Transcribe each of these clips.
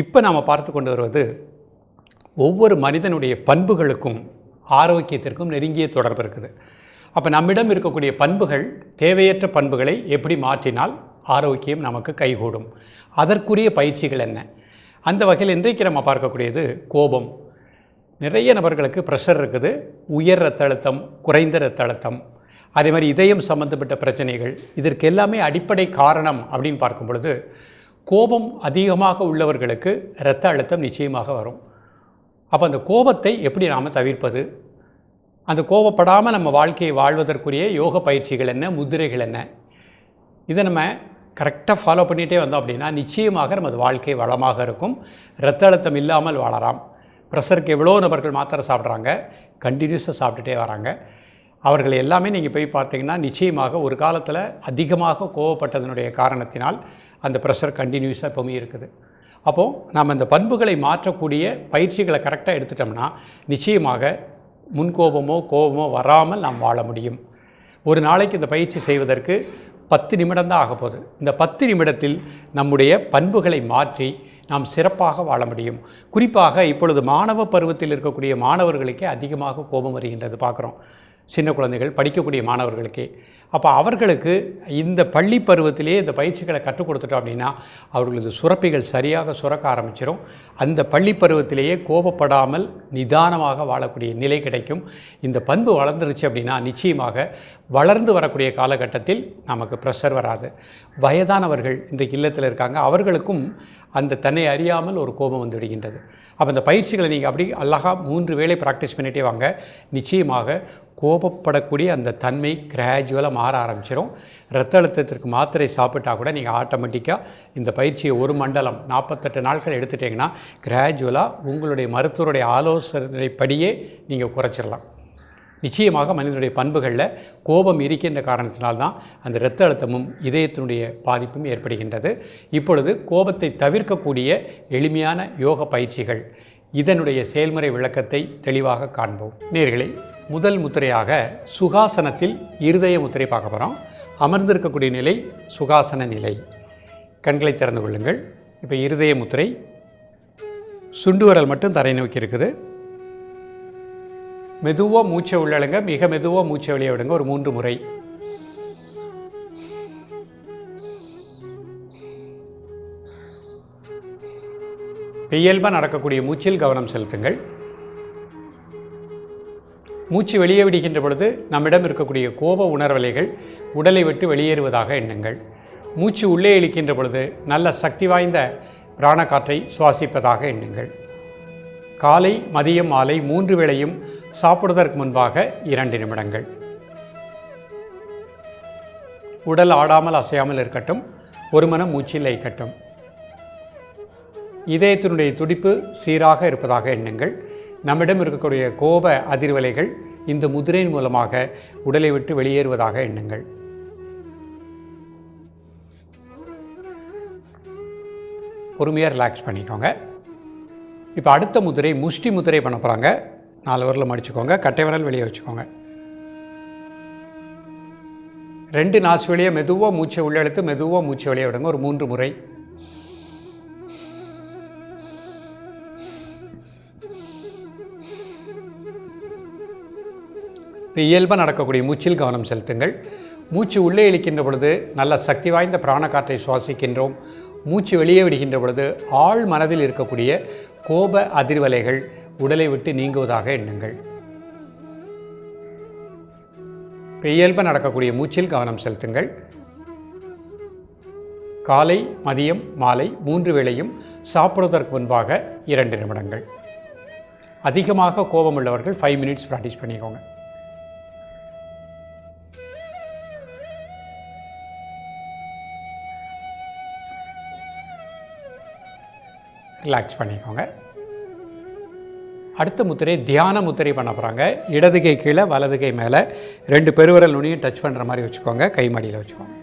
இப்போ நாம் பார்த்து கொண்டு வருவது ஒவ்வொரு மனிதனுடைய பண்புகளுக்கும் ஆரோக்கியத்திற்கும் நெருங்கிய தொடர்பு இருக்குது. அப்போ நம்மிடம் இருக்கக்கூடிய பண்புகள் தேவையற்ற பண்புகளை எப்படி மாற்றினால் ஆரோக்கியம் நமக்கு கைகூடும். அதற்குரிய பயிற்சிகள் என்ன? அந்த வகையில் இன்றைக்கு நம்ம பார்க்கக்கூடியது கோபம். நிறைய நபர்களுக்கு ப்ரெஷர் இருக்குது. உயர் ரத்த அழுத்தம் குறைந்த ரத்த அழுத்தம் அதே மாதிரி இதயம் சம்பந்தப்பட்ட பிரச்சனைகள் இதற்கு எல்லாமே அடிப்படை காரணம் அப்படின்னு பார்க்கும் பொழுது கோபம் அதிகமாக உள்ளவர்களுக்கு இரத்த அழுத்தம் நிச்சயமாக வரும். அப்போ அந்த கோபத்தை எப்படி நாம் தவிர்ப்பது? அந்த கோபப்படாமல் நம்ம வாழ்க்கையை வாழ்வதற்குரிய யோக பயிற்சிகள் என்ன முதிரைகள் என்ன? இதை நம்ம கரெக்டாக ஃபாலோ பண்ணிகிட்டே வந்தோம் அப்படின்னா நிச்சயமாக நமது வாழ்க்கை வளமாக இருக்கும். இரத்த அழுத்தம் இல்லாமல் வாழலாம். ப்ரெஷருக்கு எவ்வளோ நபர்கள் மாத்திரை சாப்பிட்றாங்க. கண்டினியூஸாக சாப்பிட்டுட்டே வராங்க. அவர்கள் எல்லாமே நீங்கள் போய் பார்த்தீங்கன்னா நிச்சயமாக ஒரு காலத்தில் அதிகமாக கோவப்பட்டதனுடைய காரணத்தினால் அந்த ப்ரெஷர் கண்டினியூஸாக எப்பவுமே இருக்குது. அப்போது நாம் அந்த பண்புகளை மாற்றக்கூடிய பயிற்சிகளை கரெக்டாக எடுத்துட்டோம்னா நிச்சயமாக முன்கோபமோ கோபமோ வராமல் நாம் வாழ முடியும். ஒரு நாளைக்கு இந்த பயிற்சி செய்வதற்கு பத்து நிமிடம் தான் ஆக போகுது இந்த பத்து நிமிடத்தில் நம்முடைய பண்புகளை மாற்றி நாம் சிறப்பாக வாழ முடியும். குறிப்பாக இப்பொழுது மாணவ பருவத்தில் இருக்கக்கூடிய மாணவர்களுக்கே அதிகமாக கோபம் வருகின்றது பார்க்குறோம். சின்ன குழந்தைகள் படிக்கக்கூடிய மாணவர்களுக்கே. அப்போ அவர்களுக்கு இந்த பள்ளி பருவத்திலேயே இந்த பயிற்சிகளை கற்றுக் கொடுத்துட்டோம் அப்படின்னா அவர்களது சுரப்பிகள் சரியாக சுரக்க ஆரம்பிச்சிடும் அந்த பள்ளி பருவத்திலேயே கோபப்படாமல் நிதானமாக வாழக்கூடிய நிலை கிடைக்கும். இந்த பண்பு வளர்ந்துருச்சு அப்படின்னா நிச்சயமாக வளர்ந்து வரக்கூடிய காலகட்டத்தில் நமக்கு ப்ரெஷர் வராது. வயதானவர்கள் இன்றைக்கு இல்லத்தில் இருக்காங்க. அவர்களுக்கும் அந்த தன்னை அறியாமல் ஒரு கோபம் வந்து விடுகின்றது. அப்போ இந்த பயிற்சிகளை நீங்கள் அப்படி அழகாக மூன்று வேளை ப்ராக்டிஸ் பண்ணிகிட்டே வாங்க. நிச்சயமாக கோபப்படக்கூடிய அந்த தன்மை கிராஜுவலாக மாற ஆரம்பிச்சிடும் இரத்த அழுத்தத்திற்கு மாத்திரை சாப்பிட்டா கூட நீங்கள் ஆட்டோமேட்டிக்காக இந்த பயிற்சியை ஒரு மண்டலம் நாற்பத்தெட்டு நாட்கள் எடுத்துட்டிங்கன்னா கிராஜுவலாக உங்களுடைய மருத்துவருடைய ஆலோசனைப்படியே நீங்கள் குறைச்சிடலாம் நிச்சயமாக மனிதனுடைய பண்புகளில் கோபம் இருக்கின்ற காரணத்தினால்தான் அந்த இரத்த அழுத்தமும் இதயத்தினுடைய பாதிப்பும் ஏற்படுகின்றது. இப்பொழுது கோபத்தை தவிர்க்கக்கூடிய எளிமையான யோக பயிற்சிகள் இதனுடைய செயல்முறை விளக்கத்தை தெளிவாக காண்போம். நேர்களை முதல் முத்திரையாக சுகாசனத்தில் இருதய முத்திரை பார்க்க போகிறோம் அமர்ந்திருக்கக்கூடிய நிலை சுகாசன நிலை. கண்களை திறந்து கொள்ளுங்கள். இப்போ இருதய முத்திரை சுண்டுவரல் மட்டும் தரை நோக்கி இருக்குது. மெதுவாக மூச்சை உள்ளழுங்க மிக மெதுவாக மூச்சை வெளியே விடுங்க. ஒரு மூன்று முறை. இயல்பாக நடக்கக்கூடிய மூச்சில் கவனம் செலுத்துங்கள். மூச்சு வெளியே விடுகின்ற பொழுது நம்மிடம் இருக்கக்கூடிய கோப உணர்வலைகள் உடலை விட்டு வெளியேறுவதாக எண்ணுங்கள். மூச்சு உள்ளே இழுக்கின்ற பொழுது நல்ல சக்தி வாய்ந்த பிராண காற்றை சுவாசிப்பதாக எண்ணுங்கள். காலை மதியம் மாலை மூன்று வேளையும் சாப்பிடுவதற்கு முன்பாக இரண்டு நிமிடங்கள். உடல் ஆடாமல் அசையாமல் இருக்கட்டும் ஒரு மனம் மூச்சில் ஐக்கட்டும் இதயத்தினுடைய துடிப்பு சீராக இருப்பதாக எண்ணுங்கள். நம்மிடம் இருக்கக்கூடிய கோப அதிர்வலைகள் இந்த முதிரையின் மூலமாக உடலை விட்டு வெளியேறுவதாக எண்ணுங்கள். பொறுமையாக ரிலாக்ஸ் பண்ணிக்கோங்க. இப்போ அடுத்த முதிரை முஷ்டி முதிரை பண்ண போகிறாங்க நாலு விரலில் மடிச்சுக்கோங்க. கட்டை விரல் வெளியே வச்சுக்கோங்க. ரெண்டு நாசு வெளியே மெதுவாக மூச்சை உள்ளெழுத்து மெதுவாக மூச்சை வெளியே விடுங்க. ஒரு மூன்று முறை. இயல்பாக நடக்கக்கூடிய மூச்சில் கவனம் செலுத்துங்கள். மூச்சு உள்ளே இழுக்கின்ற பொழுது நல்ல சக்தி வாய்ந்த பிராணக்காற்றை சுவாசிக்கின்றோம். மூச்சு வெளியே விடுகின்ற பொழுது ஆழ் மனதில் இருக்கக்கூடிய கோப அதிர்வலைகள் உடலை விட்டு நீங்குவதாக எண்ணுங்கள். இயல்பாக நடக்கக்கூடிய மூச்சில் கவனம் செலுத்துங்கள். காலை மதியம் மாலை மூன்று வேளையும் சாப்பிடுவதற்கு முன்பாக இரண்டு நிமிடங்கள். அதிகமாக கோபம் உள்ளவர்கள் ஃபைவ் மினிட்ஸ் ப்ராக்டிஸ் பண்ணிக்கோங்க. ரிலாக்ஸ் பண்ணிக்கோங்க. அடுத்த முத்திரை தியான முத்திரை பண்ண போகிறாங்க இடது கை கீழே வலது கை மேலே. ரெண்டு பெருவிரல் நுனியும் டச் பண்ணுற மாதிரி வச்சுக்கோங்க. கை மடியில் வச்சுக்கோங்க.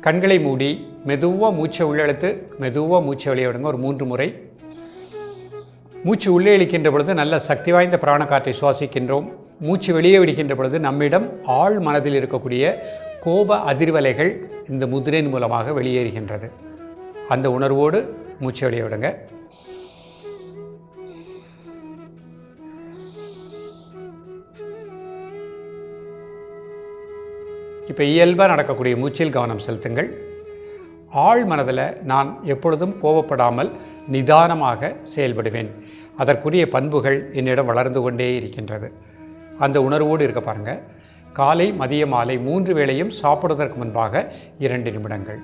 கண்களை மூடி மெதுவாக மூச்சை உள்ளெழுத்து மெதுவாக மூச்சை வெளியே விடுங்க. ஒரு மூன்று முறை. மூச்சு உள்ளே இழுக்கின்ற பொழுது நல்ல சக்தி வாய்ந்த பிராண காற்றை சுவாசிக்கின்றோம். மூச்சு வெளியே விடுகின்ற பொழுது நம்மிடம் ஆழ் மனதில் இருக்கக்கூடிய கோப அதிர்வலைகள் இந்த முதிரையின் மூலமாக வெளியேறுகின்றது. அந்த உணர்வோடு மூச்சு வெளியே விடுங்க இப்போ இயல்பாக நடக்கக்கூடிய மூச்சில் கவனம் செலுத்துங்கள். ஆழ் மனதில் நான் எப்பொழுதும் கோபப்படாமல் நிதானமாக செயல்படுவேன். அதற்குரிய பண்புகள் என்னிடம் வளர்ந்து கொண்டே இருக்கின்றது. அந்த உணர்வோடு இருக்க பாருங்கள் காலை மதிய மாலை மூன்று வேளையும் சாப்பிடுவதற்கு முன்பாக இரண்டு நிமிடங்கள்.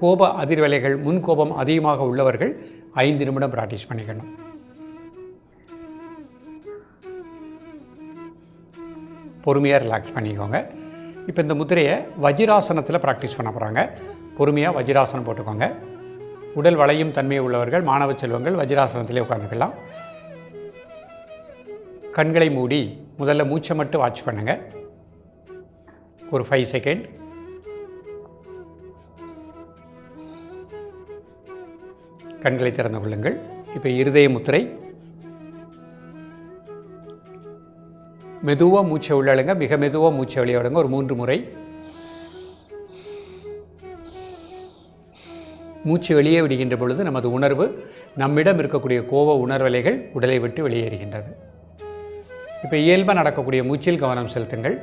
கோப அதிர்வலைகள் முன்கோபம் அதிகமாக உள்ளவர்கள் ஐந்து நிமிடம் ப்ராக்டிஸ் பண்ணிக்கணும். பொறுமையாக ரிலாக்ஸ் பண்ணிக்கோங்க. இப்போ இந்த முத்திரையை வஜிராசனத்தில் ப்ராக்டிஸ் பண்ண போகிறாங்க பொறுமையாக வஜிராசனம் போட்டுக்கோங்க. உடல் வளையும் தன்மை உள்ளவர்கள் மாணவ செல்வங்கள் வஜிராசனத்திலே உட்காந்துக்கலாம் கண்களை மூடி முதல்ல மூச்சை மட்டும் வாட்ச் பண்ணுங்கள் ஒரு ஃபைவ் செகண்ட் கண்களை திறந்து கொள்ளுங்கள். இப்போ இருதய முத்திரை. மெதுவாக மூச்சை உள்ளழுங்க மிக மெதுவாக மூச்சை வெளியாடுங்க ஒரு மூன்று முறை. மூச்சு வெளியே விடுகின்ற பொழுது நமது உணர்வு நம்மிடம் இருக்கக்கூடிய கோப உணர்வலைகள் உடலை விட்டு வெளியேறுகின்றது. இப்போ இயல்பாக நடக்கக்கூடிய மூச்சில் கவனம் செலுத்துங்கள்.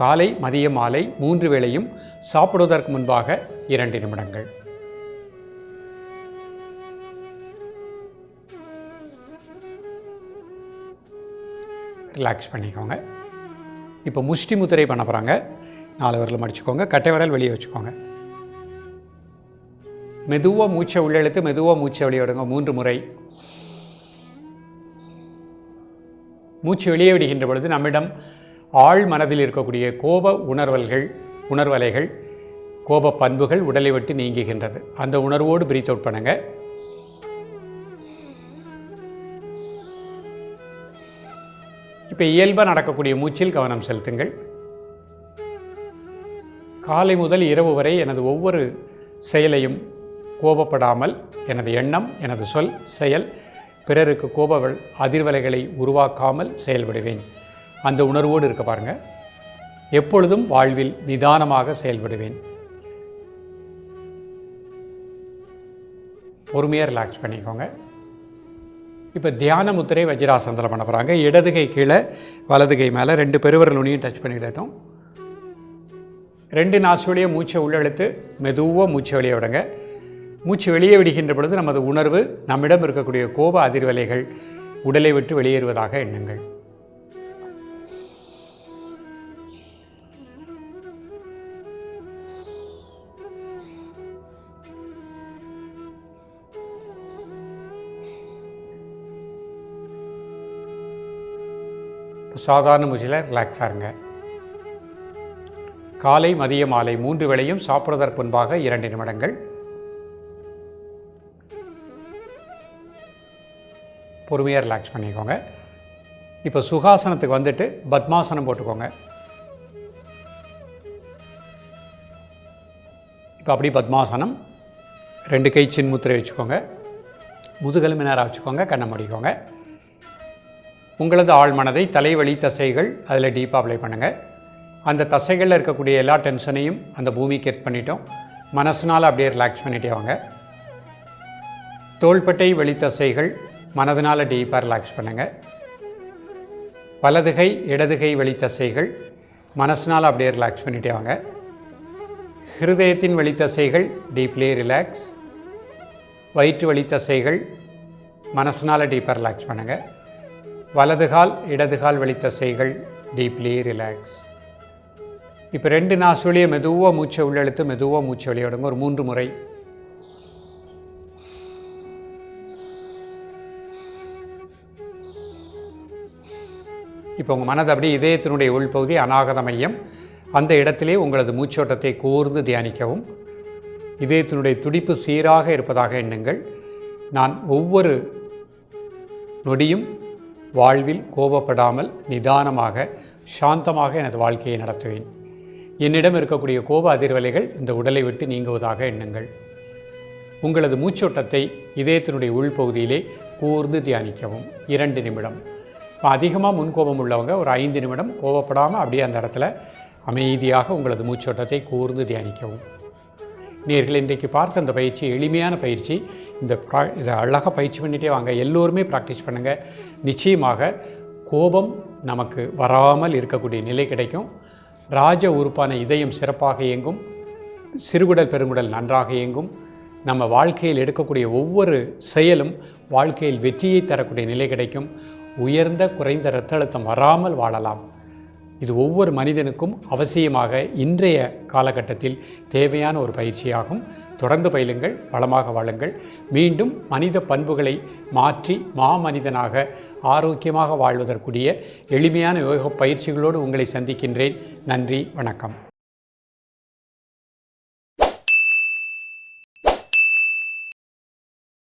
காலை மதியம் மாலை மூன்று வேளையும் சாப்பிடுவதற்கு முன்பாக இரண்டு நிமிடங்கள். ரிலாக்ஸ் பண்ணிக்கோங்க. இப்போ முஷ்டி முத்திரை பண்ண போகிறாங்க நாலு விரல் மடிச்சுக்கோங்க. கட்டை விரல் வெளியே வச்சுக்கோங்க. மெதுவாக மூச்சை உள்ளெழுத்து மெதுவாக மூச்சை வெளியே விடுங்க. மூன்று முறை. மூச்சு வெளியே விடுகின்ற பொழுது நம்மிடம் ஆழ் மனதில் இருக்கக்கூடிய கோப உணர்வல்கள் உணர்வலைகள் கோப பண்புகள் உடலை விட்டு நீங்குகின்றது. அந்த உணர்வோடு பிரீத் அவுட் பண்ணுங்கள் இப்போ இயல்பாக நடக்கக்கூடிய மூச்சில் கவனம் செலுத்துங்கள். காலை முதல் இரவு வரை எனது ஒவ்வொரு செயலையும் கோபப்படாமல் எனது எண்ணம் எனது சொல் செயல் பிறருக்கு கோப அதிர்வலைகளை உருவாக்காமல் செயல்படுவேன். அந்த உணர்வோடு இருக்க பாருங்கள் எப்பொழுதும் வாழ்வில் நிதானமாக செயல்படுவேன். பொறுமையாக ரிலாக்ஸ் பண்ணிக்கோங்க. இப்போ தியான முத்திரை வஜ்ராசனத்தில் பண்ண போகிறாங்க இடதுகை கீழே வலதுகை மேலே ரெண்டு பெருவரல் நுனியும் டச் பண்ணிவிடட்டும் ரெண்டு நாசுடைய மூச்சை உள்ளெழுத்து மெதுவாக மூச்சை வெளியே விடுங்க. மூச்சு வெளியே விடுகின்ற பொழுது நமது உணர்வு நம்மிடம் இருக்கக்கூடிய கோப அதிர்வலைகள் உடலை விட்டு வெளியேறுவதாக எண்ணுங்கள். சாதாரண மூச்சில் ரிலாக்ஸாக இருங்க. காலை மதிய மாலை மூன்று வேளையும் சாப்பிடுவதற்கு முன்பாக இரண்டு நிமிடங்கள். பொறுமையாக ரிலாக்ஸ் பண்ணிக்கோங்க. இப்போ சுகாசனத்துக்கு வந்துட்டு பத்மாசனம் போட்டுக்கோங்க. இப்போ அப்படி பத்மாசனம் ரெண்டு கை சின் முத்திரை வச்சுக்கோங்க. முதுகெலும்பு நேராக வச்சுக்கோங்க கண்ணை முடிக்கோங்க. உங்களது ஆழ்மனதை தலைவலி தசைகள் அதில் டீப்பாக அப்ளை பண்ணுங்கள் அந்த தசைகளில் இருக்கக்கூடிய எல்லா டென்ஷனையும் அந்த பூமிக்கு எர்த் பண்ணிட்டோம். மனசுனால் அப்படியே ரிலாக்ஸ் பண்ணிட்டே வாங்க. தோள்பட்டை வெளித்தசைகள் மனதினால் டீப்பாக ரிலாக்ஸ் பண்ணுங்கள் வலதுகை இடதுகை வெளித்தசைகள் மனசினால் அப்படியே ரிலாக்ஸ் பண்ணிட்டே வாங்க. ஹிருதயத்தின் வெளித்தசைகள் டீப்லி ரிலாக்ஸ் வயிற்று வெளித்தசைகள் மனசினால் டீப்பாக ரிலாக்ஸ் பண்ணுங்கள் வலதுகால் இடதுகால் செய்கள். டீப்லி ரிலாக்ஸ் இப்போ ரெண்டு நாசுவலியை மெதுவாக மூச்சை உள்ளெழுத்து மெதுவாக மூச்சை வெளியிடுங்க. ஒரு மூன்று முறை. இப்போ உங்கள் மனது அப்படியே இதயத்தினுடைய உள்பகுதி அநாகத மையம். அந்த இடத்திலே உங்களது மூச்சோட்டத்தை கூர்ந்து தியானிக்கவும். இதயத்தினுடைய துடிப்பு சீராக இருப்பதாக எண்ணுங்கள். நான் ஒவ்வொரு நொடியும் வாழ்வில் கோபப்படாமல் நிதானமாக சாந்தமாக எனது வாழ்க்கையை நடத்துவேன். என்னிடம் இருக்கக்கூடிய கோப அதிர்வலைகள் இந்த உடலை விட்டு நீங்குவதாக எண்ணுங்கள். உங்களது மூச்சோட்டத்தை இதயத்தினுடைய உள்பகுதியிலே கூர்ந்து தியானிக்கவும். இரண்டு நிமிடம். இப்போ அதிகமாக முன்கோபம் உள்ளவங்க ஒரு ஐந்து நிமிடம் கோபப்படாமல் அப்படியே அந்த இடத்துல அமைதியாக உங்களது மூச்சோட்டத்தை கூர்ந்து தியானிக்கவும். நேர்கள் இன்றைக்கு பார்த்த அந்த பயிற்சி எளிமையான பயிற்சி இந்த ப்ரா இதை அழகாக பயிற்சி பண்ணிகிட்டே வாங்க. எல்லோருமே ப்ராக்டிஸ் பண்ணுங்கள் நிச்சயமாக கோபம் நமக்கு வராமல் இருக்கக்கூடிய நிலை கிடைக்கும். ராஜ உறுப்பான இதயம் சிறப்பாக இயங்கும். சிறுகுடல் பெருங்குடல் நன்றாக இயங்கும். நம்ம வாழ்க்கையில் எடுக்கக்கூடிய ஒவ்வொரு செயலும் வாழ்க்கையில் வெற்றியை தரக்கூடிய நிலை கிடைக்கும். உயர்ந்த குறைந்த இரத்த அழுத்தம் வராமல் வாழலாம். இது ஒவ்வொரு மனிதனுக்கும் அவசியமாக இன்றைய காலகட்டத்தில் தேவையான ஒரு பயிற்சியாகும். தொடர்ந்து பயிலுங்கள் வளமாக வாழுங்கள். மீண்டும் மனித பண்புகளை மாற்றி மாமனிதனாக ஆரோக்கியமாக வாழ்வதற்குரிய எளிமையான யோக பயிற்சிகளோடு உங்களை சந்திக்கின்றேன். நன்றி வணக்கம்.